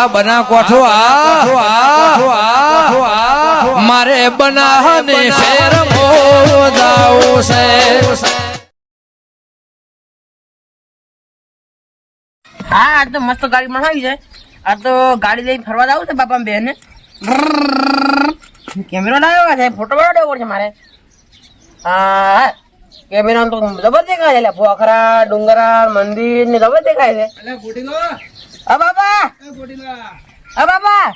આ બના કોઠો આ મારે બનાહને ફેર મોદાવું છે. હા આ તો મસ્ત ગાડી મળી છે. આ તો ગાડી લઈને ફરવા જાવ છે બાપા બેન. કેમેરો લાવ્યો છે ફોટો બનાવવો પડશે મારે. હા કેમેરા તો જબર દેખાય છે એટલે પોખરા ડુંગરા મંદિર ને જબર દેખાય છે. હા બાપા હા બાપા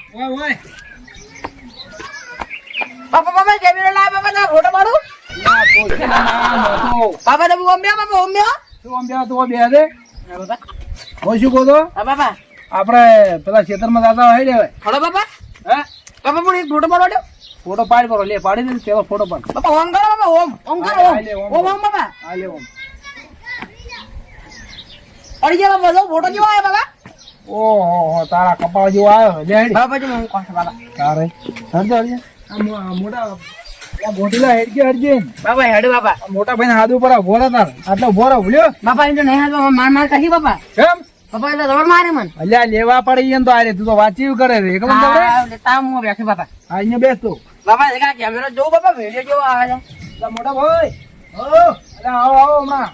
બાપા બાપા કેમેરો લાવ બાપા તારો ફોટો પાડું બાપા તમે ઓમ બે બાપા ઓમ બે બાપા શું કહો તો હા બાપા આપણે પેલા ખેતરમાં દાદા હોય ને હલો બાપા હે? બાપા પણ એક ફોટો પાડો ફોટો પાડ કરો લે પાડી દે પેલો ફોટો પાડ. બાપા ઓમ કરો બાપા ઓમ. ઓમ કરો ઓમ. ઓમ. આ લે ઓમ. અડી ગયા જો ફોટો કેવો આવ્યો બાપા ઓહો હો તારા કપાળ જેવો આવ્યો લે હેડી બાપા હું કોણ બાપા તારે. હરજો હરજો. આ મોટા હરજે. હેડ આ મોટા ભાઈ હાથ ઉપર ભોરા તાર. આટલો ભોરો ભૂલ્યો? બાપા એને નહીં હાથ માર બાપા કેમ? બાપા મારે મન. અલ્યા લેવા પડી ઈયન તો આરે તું તો વાંચ્યું કરે રે લેતા હું બેઠી બાપા આ અહીંયા બેસ તું બાપા દેખા કેમેરો જો બાપા વિડિયો જેવો આવે છે મોટા ભાઈ. ઓ અલ્યા આવો આવો હમણાં.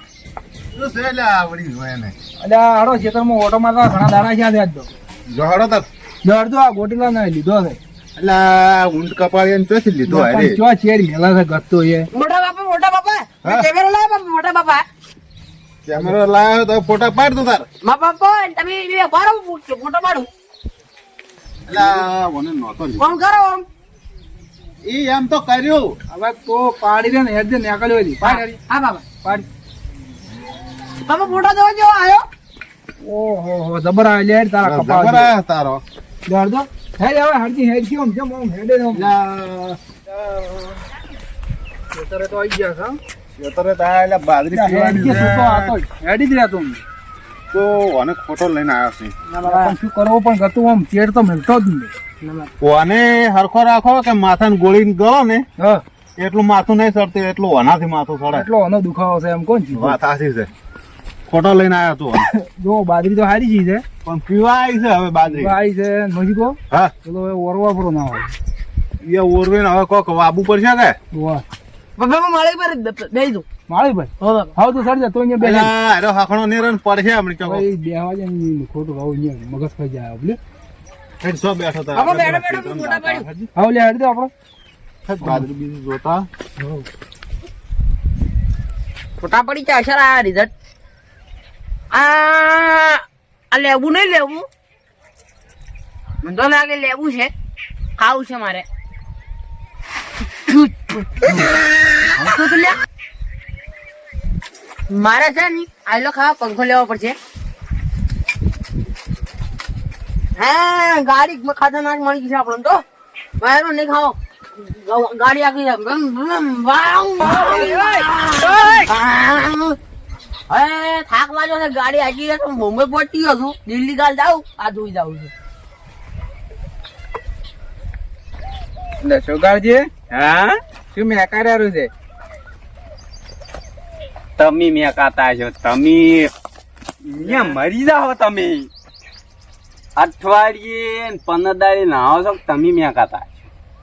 અલ્યા હાડો ખેતરમાં ઓટો મારતા ઘણા દાડા છે આજ તો. દોડતો આ ગોટીલા ને લીધો છે. પણ ચો ચેડ મેલા છે ગત્તો એ. મોટા બાપા મોટા બાપા. કેમેરો લાવ બાપા મોટા બાપા. કેમેરો લાવ્યો તો ફોટા પાડ દો તાર. મા બાપા તમે બારો ફોટો પાડું. અલા મને નહોતો કરો આમ? એ એમ તો કર્યું. હવે તો પાડી દે ને હેડ દે નીકળ્યો પાડી. હા બાપા. પાડ. બાપા ફોટો જોવા જેવો આવ્યો ઓહો હો જબર આ લે તારા કપા જબર આયો તારો. દોડ દો હેડ આવે હરજી હેડ કેમ જેમ આમ હેડે આમ. ખેતરે તો આઈ ગયા છે ખેતરે તો આયા એટલે બાજરી પીવાની કે તું તો આ તો છે. હેડી જ રહેતો હું. તો ઓને ખોટો લઈને આવ્યો છે. પણ શું કરવું? પણ ગતું આમ ચેડ તો મિલતો જ નહીં. ઓને હરખો રાખો કે માથાને ગોળીને ગળો ને હા. એટલું માથું નહીં ચડતું એટલું ઓનાથી માથું ચડે એટલો આનો દુખાવો છે એમ કોણ વાત સાચી છે. ખોટો લઈને આવ્યો તો જો બાજરી તો સારી ચીજ છે. પણ પીવા આવી છે હવે બાજરી. આવી છે નજીકો હા. પેલો હવે ઓરવા પડો ના હોય. એ ઓરવીને હવે કોક વાબુ પડશે કે? વાહ. મારે પર બેસી દઉં માળી તો સર તો અહીંયા બેસી અરે હાખણો નિરન પડશે હમણાં ચોકો. બેહવા ખોટું અહીંયા મગજ ખાઈ જાય બોલે હેડ સો બેઠો તા બેઠો બેઠો લે હેડ દે આપણો. બાજરી બીજી જોતા. ફોટા પડી છે અસર આ રિઝલ્ટ આ લેવું નહીં લેવું. મને તો લાગે લેવું છે. ખાવું છે મારે. મારે છે ને આયલો ખાવા પંખો લેવો પડશે. હા ગાડી ખાતરનાક મળી ગઈ છે આપણને તો. મારે નહીં ખાવો ગાડી વાવ. હવે થાક છે ગાડી આજી છે તો મુંબઈ પહોંચી ગયો છું દિલ્હી કાલ જાઉં આ જોઈ જાઉં છું. સોગાળજી. હા? શું મેં કર્યારું છે? તમે મેં કાતા છો તમે અહીંયા મરી જાઓ તમે. અઠવાડિયે ને પંદર દાડી નાહો છો તમે મેં કાતા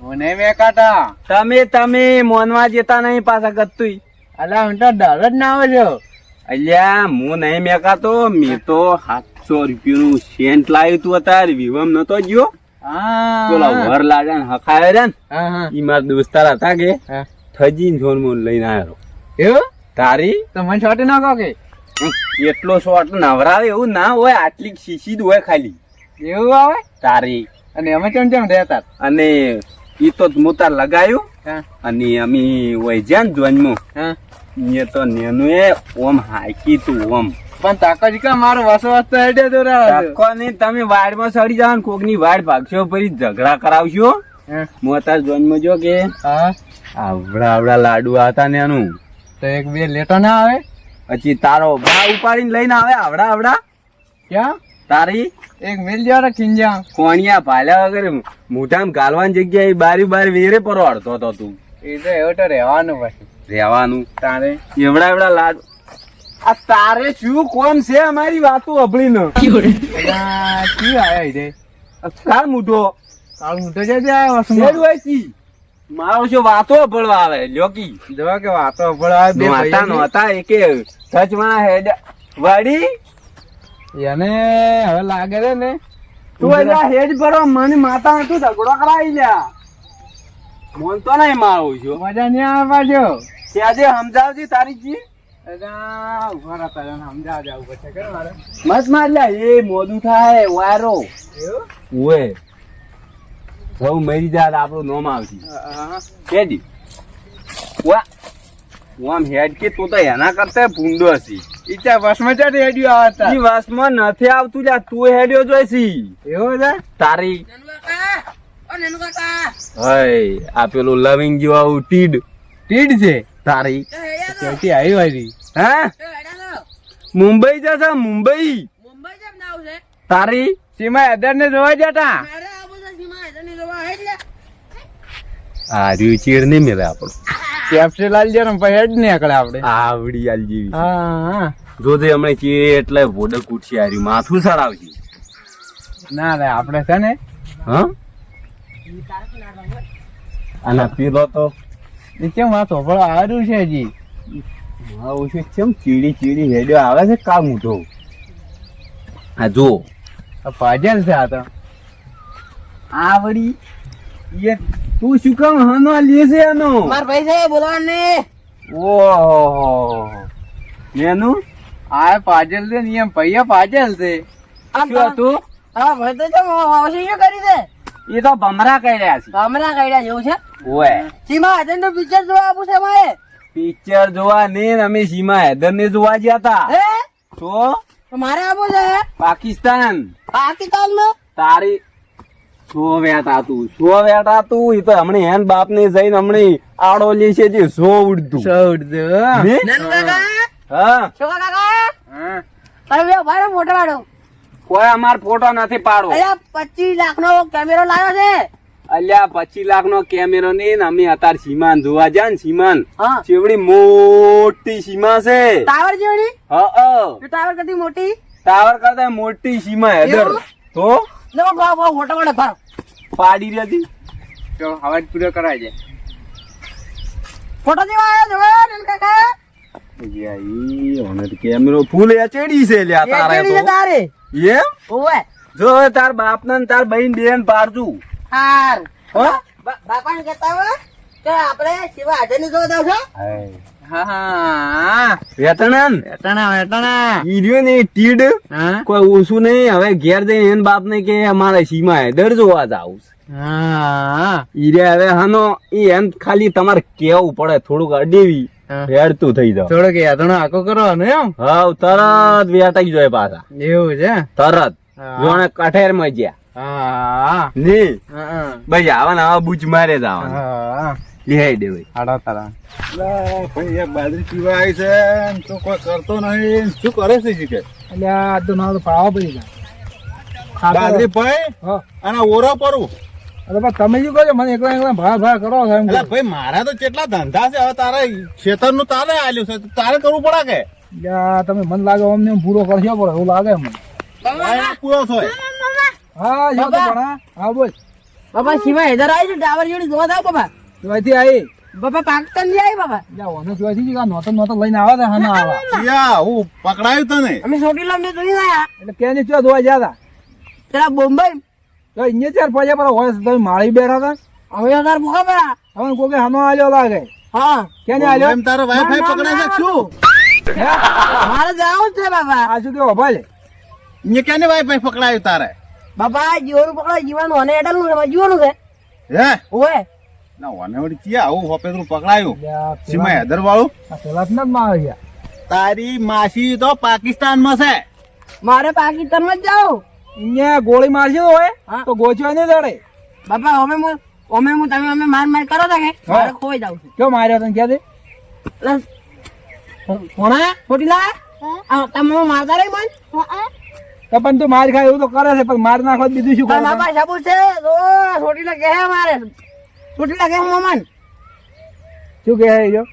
મને મેં કાતા તમે તમે મોનવા જતા નહીં પાછા ગતું અલા હું તો ડર જ ના આવે છો. અલ્યા હું નહીં મેકાતો. મેં તો સાતસો રૂપિયાનું સેન્ટ લાવ્યું તું અત્યારે. વિવમ નતો ગયો. પેલા વર લાડ્યા ને હખાવે રે ઈ મારા દોસ્તાર હતા કે થજી ને જોન મોન લઈને આવ્યો એવું? તારી? તો મને છોટી ના કહો કે. એટલો શોર્ટ નવરાવે એવું ના હોય આટલી શીશી જ હોય ખાલી. એવું આવે? તારી. અને અમે ચમ ચમ રહેતા. અને ઈ તો મોતા લગાયું. અને અમે વૈજ્યા ને જોનમાં એ તો નેનું એ ઓમ હાકી તું ઓમ. પણ તાકાજી કા મારો વાસો વાસતો હેડે તો ટકો ને તમે વાડમાં સડી જાવ કોક કોકની વાડ ભાગશો ફરી ઝઘડા કરાવશો. મોતા તાર જો કે. હા. આવડા આવડા લાડુ હતા ને એનું તો એક બે લેટો ના આવે? પછી તારો ભા ઉપાડીને લઈને આવે આવડા આવડા. ક્યાં? તારી એક મિલ જાવ ખીંજા. કોણિયા ભાલ્યા વગર મુઠામ ગાલવાની જગ્યાએ બારી બારી વેરે પરવાડતો હતો તું. એ તો એવું તો રહેવાનું પછી. રહેવાનું. તારે? એવડા એવડા લાડ આ તારે શું કોમ છે અમારી વાતો અભળી ન શું આયા ઈડે કાળ મૂઠો કાળ મૂઠો છે ત્યાં મારો શું વાતો અભળવા આવે? લોકી જો કે વાતો અભળવા બે હતા. નોતા એકે સચમાં હેડ વાડી? એને હવે લાગે છે ને તું અહીંયા હેડ ભરો મને માતા તું ઝઘડો કરાવી લ્યા મન તો નહીં મારું છું. મજા નહીં આવે સમજાવજી તારી જી. અલા, ઊભા રહો તારે સમજાવવા જાવું પડશે કે મારે? મત માર લ્યા એ મોડું થાય એવું? ઓએ સૌ મરી જાય આપણું નોમ આવશે. હા, કેડી હું આમ હેડ કે તું તો એના કરતા ભૂંડો હશી. હેડ્યું આવતા ઈ વાસમાં નથી આવતું લ્યા તું હેડ્યો જોઈશી એવું છે? તારી હય આ પેલું લવિંગ જેવું આવું ટીડ. ટીડ છે? તારી. તો આવી વાળી હા? મુંબઈ જશે મુંબઈ. મુંબઈ જેમ ના આવશે તારી સીમા હેદર ને જોવા જતા આ ચીડ નહીં મેળે આપણું. કેપ્સી લાલ ને પછી હેડ ને આકડે આપણે. આવડી આલ જેવી. હા જોજે હમણે ચીડ એટલે ભોડે કૂટશે આ માથું સડાવજી. ના ના આપણે છે ને હા? અને પીલો તો એ કેમ વાતો? પણ આરું છે જી હા ઓછું કેમ ચીડી ચીડી હેડ્યો આવે છે કામ ઉઠો. આ જો આ પાજલ છે આ તો. આ એ તું શું કામ હનો લે છે એનો? માર ભાઈ છે બોલવા ને ઓહો. મેનું આ પાજલ છે ને એમ ભૈયા પાજલ છે. શું હતું? હા ભાઈ તો જેમ આવશે શું કરી દે એ તો ભમરા કહી રહ્યા છે. ગામડા કાઢ્યા જેવું છે? ઓય. સીમા હેડનનું પિક્ચર જોવા આપું છે મારે. પિક્ચર જોવા ને અમે સીમા હૈદર ને જોવા ગયા હતા તો? મારે આપું છે? પાકિસ્તાન. પાકિસ્તાનનું તારી સો વેટ આતું સો વેટ આતું એ તો હમણે હેન બાપ ને જઈને હમણે આડો છે જે સો ઉડતું. સૌડ ને? હા. શું કાકા તમે ભાઈ ફોટો પાડો. કોઈ અમાર ફોટો નથી પાડો અલ્યા પચીસ લાખ નો કેમેરો લાવ્યો છે. અલ્યા પચીસ લાખ નો કેમેરો ને ને અમે અત્યારે સીમાન જોવા જાય ને સીમાન. હા. ચેવડી મોટી સીમા છે. ટાવર જેવડી? હા હા. ટાવર કરતી મોટી? ટાવર કરતા મોટી સીમા હેદર. તો? લો ભાવ ભાવ ફોટો પાડો ભાવ. પાડી રહી તો અવાજ પૂરો કરાય છે. ફોટો જેવા આવ્યો જો નન કાકા? કેમેરો ફૂલ એચડી છે લ્યા તારે તો. તારે? એમ? ઓવે. જો તાર બાપ ને તાર બહેન બેન પાડતું હાર. હો? બાપા ને કહેતા હોય કે આપણે શિવા હાજરની જોવા જાવ છો? વેતણન? વેટાણા વેટાણા ઈ ને ટીડ? કોઈ ઓછું નહીં હવે ઘેર જઈને એન બાપ ને કે અમારે સીમા હેદર જોવા જાવું છે. હા. ઈ રે હવે હનો ઈ એમ ખાલી તમારે કેવું પડે થોડુંક અડેવી વેડતું થઈ જાવ. થોડોક વેતણો આખો કરવાનો એમ? હા તરત વેટાઈ જાય પાછા. એવું છે? તરત. જોણે કઠેરમાં ગયા. હા. ની? ભાઈ આવા ને આવા બૂચ મારે જ આવા લિહાઈ દેવાય. હાડા તારા. ભાઈ એક બાજરી પીવા આવી છે ને કોઈ કરતો નહીં. શું કરે છે એટલે આ તો ના તો પાવા પડી બાજરી ભાઈ અને ઓરો પરું. અરે તમે શું કહો મને એકલા એકલા ભા ભા કરો છો એમ ભાઈ મારા તો કેટલા ધંધા છે. હવે તારે ખેતરનું તારે આલ્યું છે. તારે કરવું પડે કે? આ તમે મને લાગે અમને એમ પૂરો કરશો પડે એવું લાગે મને. પૂરો થાય હા બાબા. હા. બોલ. બાપા શિવા હેદર આવી છે ટાવર જોડી જોવા બાપા જોઈતી આવી બાપા પાકિસ્તાનથી આવી બાપા. એટલે ઓને જોઈતી છે નોતો નોતો લઈને આવે હા ના આવે સિયા હું પકડાયું તને? અમે સોટી લમને જોઈ આયા. એટલે કે ચો જોવા ગયા પેલા બોમ્બઈ તો અહીંયા ચાર પૈસા પર હોય તમે માળી બેઠા હતા હવે હજાર ભૂખા પડા હવે કોઈ કે હાનો આલ્યો લાગે? હા. કેને આલ્યો? એમ તારો વાઈફાઈ પકડાય છે શું મારે જવું છે બાપા. આ શું ભાઈ અહીંયા ક્યાં ને વાઈફાઈ પકડાયું તારે? બાપા જીવાનું પકડાય જીવાનું અને એડલનું જીવાનું છે. હે? ઓએ ના ઓને વળી ચિયા આવું? હોપેદરું પકડાયું. સીમા હેદર વાળું? પેલા માં આવી તારી માસી તો પાકિસ્તાનમાં છે. મારે પાકિસ્તાનમાં જ જાવ અહીંયા ગોળી મારશે હોય તો ગોચવા નહીં દડે બાપા અમે હું અમે હું તમે અમે માર માર કરો તા કે મારે ખોઈ જાવ છું. કયો માર્યો તને ક્યાં કોણા ખોટીલા તમે મારતા રહી મન તો પણ તું માર ખાય એવું તો કરે છે પણ માર નાખો બીજું શું કરે બાપા સાબુ છે છોટીલા કહે મારે છોટીલા લાગે મમન? શું કહે જો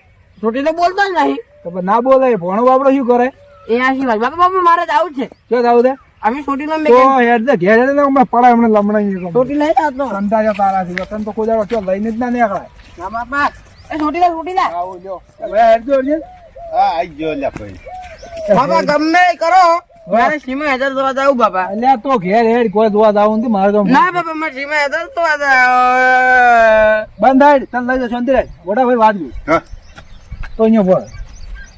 છોટી તો બોલતો જ નહીં. તો ના બોલે ભણો બાપડો શું કરે? એ આશીર્વાદ. બાપા બાપા મારે જ આવું છે. શું આવું દે અમે છોટી લો તો હેડ દે ઘેર ને હમણાં પડાય હમણાં લમણાઈ છોટી લઈ જાતો સંતાજા તારાથી વતન તો કોઈ દાડો ચો લઈને જ ના નીકળાય. ના બાપા. એ છોટી લે છોટી લે. આવું જો. હવે હેડ જો હા આઈ ગયો લે ભાઈ. બાપા ગમે કરો. મારે સીમા હેદર જોવા જાવ બાપા. અલ્યા તો ઘેર હેડ કોઈ જોવા જાવ નથી મારે તો ના બાપા મારે સીમા હેદર તો બંધ હેડ તને લઈ જાવ શાંતિ ભાઈ વાત તો અહીંયા બોલ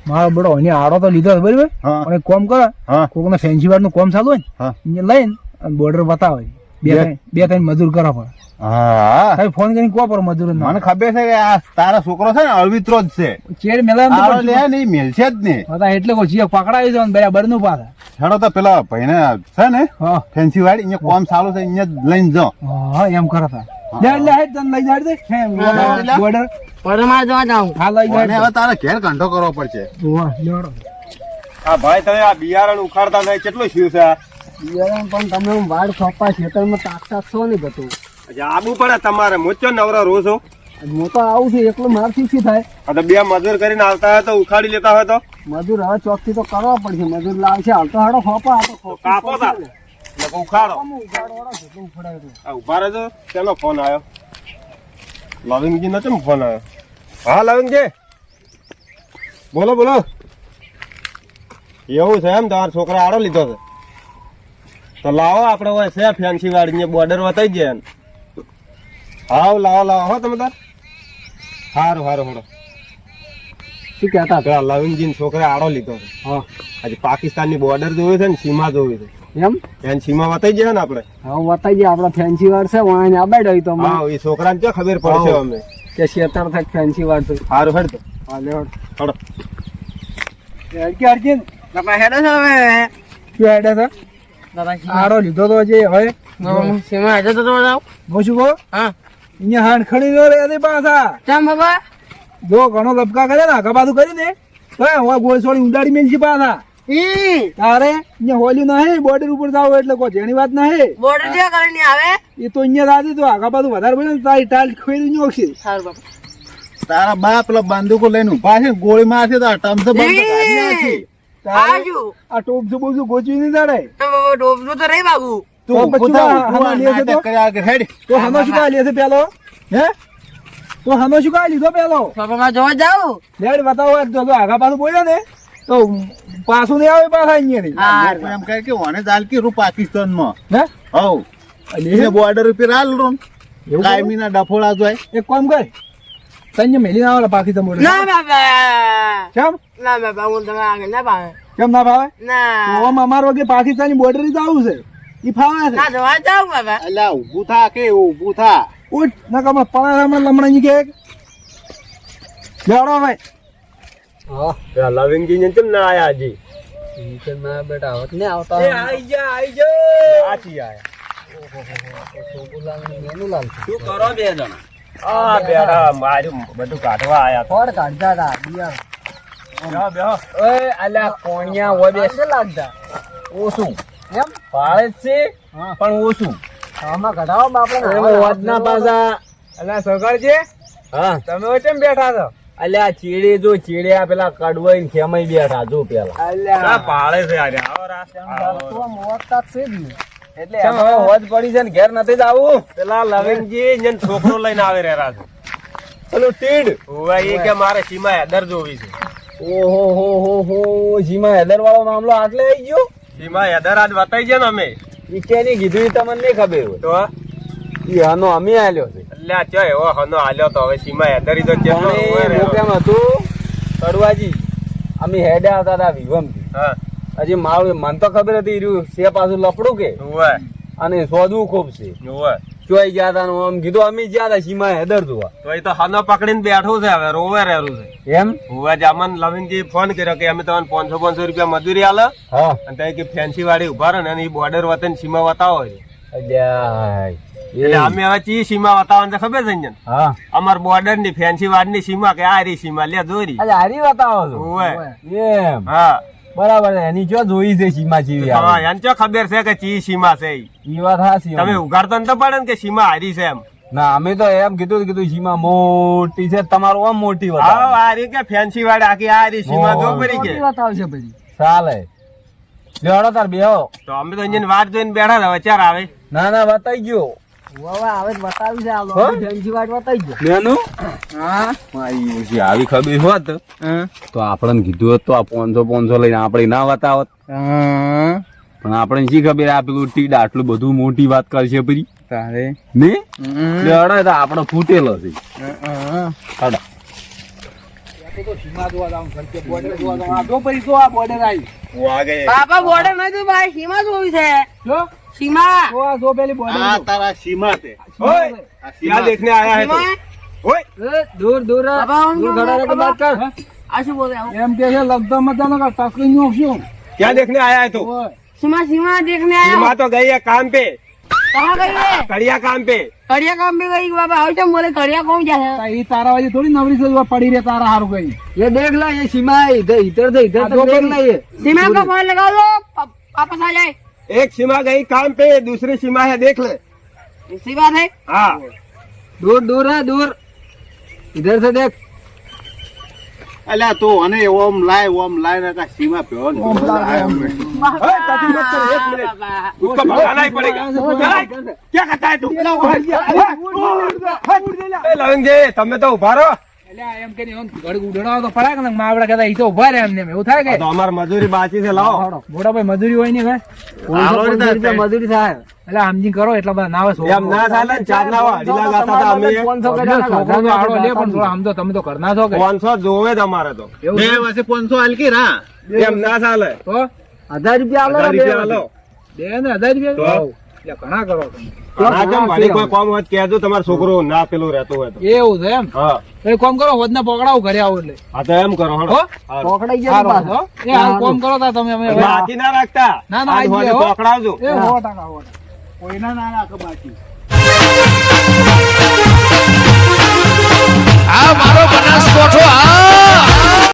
મારો બડો અહીંયા આડો તો લીધો બરાબર? અને કોમ કરે હા. કોકને ફેન્સી વાળનું કોમ ચાલુ હોય ને લઈને બોર્ડર બતાવે. બે બે- બે ત્રણ મજૂર કરો પડે હા. તમે ફોન કરીને કો પર મજૂર મને ખબર છે કે આ તારા છોકરો છે ને અળવિત્રો જ છે. ચેર મેલા લે ને મેલશે જ ને એટલે કોઈ જીએ પકડાવી છે બરાબરનું પાછા. હેડો તો પેલા ભાઈને છે ને ફેન્સી વાળી અહીંયા કોમ સારું છે અહીંયા જ લઈને જાઓ. હા એમ કરે તા. દે કંઠો કરવો પડશે. આ ભાઈ તમે આ બિયારણ ઉખાડતા નહીં કેટલું શિવ છે બિયારણ પણ તમે વાડ સોપા ખેતરમાં તાકતા છો ને બધું. આબુ પડે તમારે. મુચ્ચો નવરો રો છો. હું તો આવું છું એકલો મારથી શું થાય? અને બે મજૂર કરીને આવતા હોય તો ઉખાડી લેતા હોય તો. મજૂર હવે ચોકથી તો કરવા પડશે. મજૂર લાવશે હાલ તો હાડો ખોપા આ કાપો તા. ઉખાડો. ઊભા રહેજો. શેનો ફોન આવ્યો. લવિંગજી નો કેમ ફોન આવ્યો? હા લવિંગજી? બોલો બોલો. એવું છે એમ તમારા છોકરા આડો લીધો છે. તો લાવો આપણે હોય છે ફેન્સી વાળી બોર્ડર વતાઈ એને. હાવ લાવો લાવો. હો તમે તાર. સારું સારું હોડો શું કહેતા? હતા? પેલા લવિંગજી છોકરા આડો લીધો છે હા. આજે પાકિસ્તાનની બોર્ડર જોવી છે ને સીમા જોવી છે. એમ? એન સીમા વતાઈ ગયા ને આપણે? હા વતાઈ ગયા. આપણે ફેન્સી વાર છે આ આબાડ હોય તો હા એ છોકરાને ક્યાં ખબર પડશે. અમે કે શેતર થાય ફેન્સી વાર છે સારું હેડ તો. હા લેવડ હડો. કે અર્જુન તમે હેડો છો હવે? શું હેડો છો? આડો લીધો તો જે હવે. સીમા હેડો તો જોવા જાવ હું શું કહું? હા. અહીંયા હાણખડી નો રે દે પાછા. ચમ બાબા. જો ઘણો લપકા કરે ને આગા કરી દે. તો હવે ગોળ સોળી ઉડાડી મેલ છે પાછા. ઈ. તારે અહીંયા હોલ્યું નહીં બોર્ડર ઉપર જાવ એટલે કોઈ જેની વાત નહીં બોર્ડર જે કરીને આવે? એ તો અહીંયા રાજી તો આગા બાજુ વધારે પડે ને તારી ટાલ ખોઈ નહીં ઓછી સારું બાપા તારા બાપ પેલા બંદૂકો લઈને ઊભા છે ને ગોળી મારશે તો આ ટમસે બંધ કાઢી નાખી. આજુ. આ ટોપ જો બોલું ગોચવી નહીં તારે. ટોપ તો રહી બાબુ. તો પછી ઊભું થા, આ ઊભું આ હામાં લે છે તો? નાટક કર્યા વગર હેડ. તો હનો શું કાઢ લેશે પેલો? હે? તો હનો શું કાઢ લીધો પેલો? બાપા જોવા જાવ? લેડ બતાવો તો આગા પાછું બોલ્યો ને. તો પાછું નહીં આવે પાછા અહીંયા નહીં હા. લોકો એમ કહે કે ઓને દાલકી રૂ પાકિસ્તાનમાં. હે? હવ અલી, બોર્ડર ઉપર હાલ રૂ એવું કાયમીના ડફોળા જોય. એક કામ કર. સંજય મેલી ના આવે પાકિસ્તાન બોર્ડર ના કેમ? ના ભાવે હું તમે આગળ ના પામે કેમ ના ના. અમાર વગે પાકિસ્તાની બોર્ડર જ આવું છે. ઈ ફાવે છે. ના જોવા જાવ બાપા અલ્યા ઊભું થા કે ઊભું થા? ઉઠ ના કમની કે લેવડો ભાઈ. પેલા લવિંગજી ને કેમ ના આયા હજી? ના બેટા આવત ને આવતા આઈ જા આઈ જા. આથી આયા. શું કરો બે જણા? આ બેડા મારું બધું કાઢવા આયા ફોડ કાઢતા હતા? બિયાર બેહો બેહો. ઓય અલ્યા કોણિયા હોય બેસે લાગતા. ઓછું જ છે પણ ઓછું આમાં ઘટાડો બાપડે વાતના પાછા અલ્યા સગળજી હા. તમે કેમ બેઠા છો? અલ્યા ચીડી જો ચીડ્યા પેલા કડવાઈ ને ખેમાઈ બેઠા જો પેલા. અલ્યા. પાળે છે આજે આવો રાસ તો મોટતા છે જ એટલે હવે હોજ પડી છે ને ઘેર નથી જાવું પેલા લવિંગજી ને છોકરો લઈને આવે રેરા છે પેલું તીડ ઓવા એ કે મારે સીમા હેદર જોવી છે. ઓહો હો હો હો સીમા હેદર વાળો મામલો આટલે આવી ગયો? સીમા યાદર આજ બતાઈ છે ને અમે. ઈ કેની કીધું ઈ તમને નહીં ખબર હોય. તો? ઈ હનો અમે આલ્યો છે. એટલે ચો એવો હનો હાલ્યો તો હવે સીમા યાદર તો ઊભો પણ રહ્યો. કેમ હતું? કડવાજી અમે હેડે આવતા હતા વિવમથી હા. હજી મારું મન તો ખબર હતી ઈ છે પાછું લપડું કે? હોય અને શોધવું ખૂબ છે. ઓવે ચોઈ ગયા હતા આમ કીધું અમે ગયા હતા સીમા હેદર જોવા. તો એ તો હાનો પકડીને બેઠો છે હવે રોવે રહેલું છે. એમ? ઓવે જામન લવિનજી ફોન કર્યો કે અમે તમને પાંચસો પાંચસો રૂપિયા મજૂરી આલે. હા. અને ત્યાં કે ફેન્સી વાળી ઊભા રહે ને અને એ બોર્ડર વતન સીમા વતાવો છે. એટલે અમે હવે ચી સીમા વતાવવાની તો ખબર છે હા. અમાર બોર્ડરની ફેન્સી વાડની સીમા કે આ રી સીમા લે દોરી હારી વતાવો છો? એમ. હા. બરાબર છે. એની જો જોઈ છે સીમા જેવી હા એને ચો ખબર છે કે ચી સીમા છે ઈ. વાત હાસી તમે ઉગાડતો ન તો પડે ને કે સીમા હારી છે એમ? ના અમે તો એમ કીધું કીધું સીમા મોટી છે તમારું આમ મોટી હા હારી આ રી કે ફેન્સી વાડ આખી આ રી સીમા તો પડી કે? બતાવશે પછી. ચાલે. લેવડો તાર બેહો. તો અમે તો અહીંયા વાત જોઈને બેઠા હતા વચાર આવે. ના ના બતાઈ ગયો. હા આવી ખબર હોત. તો આપણને કીધું હોત તો આ પાંચસો પાંચસો લઈને આપણે ના બતાવત. પણ આપણે શી ખબર આ પેલું ટીડ આટલું બધું મોટી વાત કરશે પછી તારે? ને? લેવડો તો આપણો ફૂટેલો છે. હાડો. સીમા જોવા જાઉં ઘર કે border જોવા જાઉં. આ જો પછી જો આ border આવી. બાપા બોર્ડર નથી ભાઈ સીમા જોવી છે. सीमा। वो आ, जो पहले बॉडी तारा सीमा से। सीमा देखने आया है तो। ओए। दूर दूर दूर बात कर। हाँ, लगता तो मत जाना का टास्किंग नहीं ऑप्शन क्या? देखने आया है तू? सीमा सीमा देखने आया। सीमा तो गई है काम पे। कहाँ गई है? कड़िया काम पे। कड़िया काम पे गई बाबा। हम तो बोले कड़िया कौन जा जाए ये तारा वाली थोड़ी नवरी से पड़ी रही तारा हार गई। ये देख लो ये सीमा है इधर इधर से इधर देख लो ये। सीमा का फ़ोन लगा लो वापस आ जाए। एक सीमा गई काम पे दूसरी सीमा है देख ले इसी बात है हाँ दूर दूर है दूर इधर से देख અલ્યા તો અને ઓમ લાય ઓમ લાય ને કા સીમા પ્યો ને ओए, ताकि मत कर, एक मिनट। उसको भगाना ही पड़ेगा चल, क्या करता है तू ए, लवंगे તમે તો ઉભા રહો એટલે એમ જોવે તમારે તો. બે હાલકી રા ના ચાલે. રૂપિયા આલો રૂપિયા એટલે ઘણા કરો તમે કોઈ કોમ હોત કહેજો તમારો છોકરો ના પેલો રહેતો હોય તો. એવું છે એમ? હા. એ કોમ કરો હોદને પકડાવ ઘરે આવો એટલે. હા તો એમ કરો હો? પકડાઈ ગયા એ હાલ કોમ કરો તા તમે અમે બાકી ના રાખતા. ના ના આજ પકડાવજો. એ હો. ટાકા હો કોઈના ના રાખો બાકી. આ મારો બનાસકોઠો આ